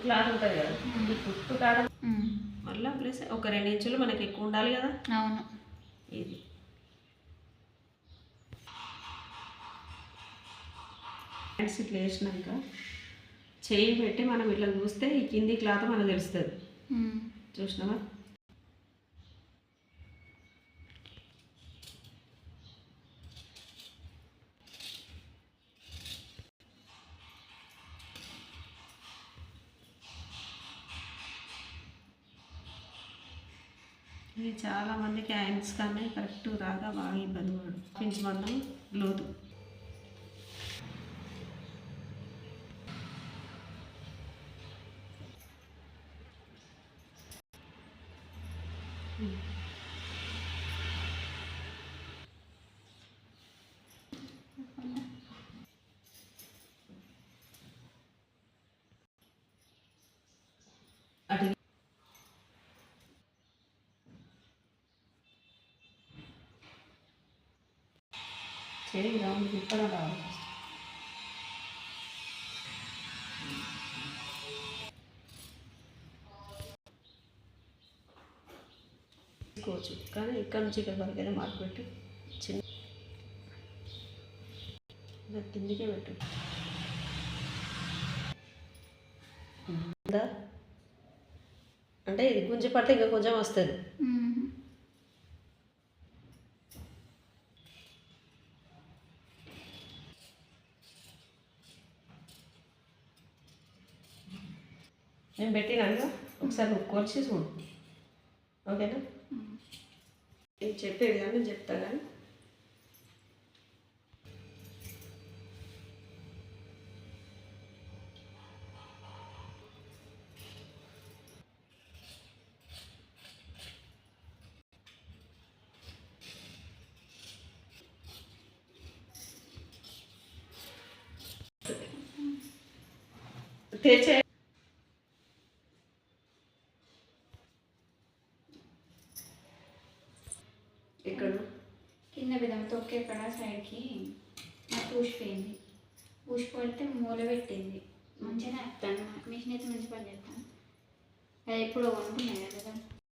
Cloth ఉంటుంది కదా. ఈ కుట్టు కాడ. మళ్ళీ ప్లస్ ఒక రెండు ఇంచులు మనకి ఎక్కువ ఉండాలి కదా. అవును. ఇది. హ్యాండ్స్ ఇట్లా వేసినాక చేయి పెట్టి మనం ఇట్లా చూస్తే ఈ కింది క్లాత్ మనకు తెలుస్తుంది. చూసినావా? ఇది చాలా మందికి హ్యాండ్స్ కానీ కరెక్ట్ రాగా బాగా ఇబ్బంది పడు పించి మందం లోతు. అటు చేయి రౌండ్ తిప్పడం రావాలి తీసుకోవచ్చు. కానీ ఇక్కడ నుంచి ఇక్కడ వరకు అయితే మార్పు పెట్టు చిన్న కిందికే పెట్టు. అంటే ఇది గుంజి పడితే ఇంకా కొంచెం వస్తుంది. నేను పెట్టినాను ఒకసారి నువ్వు కొలిచి చూడు ఓకేనా? నేను చెప్పేది కానీ చెప్తా కానీ. తెచ్చే ఇక్కడ కింద విధం తొక్కే కడ సైడ్కి. నాకు ఊసిపోయింది ఊసిపోతే మూల పెట్టింది. మంచిగా వస్తాను మిషన్ అయితే మంచి పని చేస్తాను అది ఎప్పుడో కొనుక్కున్నాయి కదా?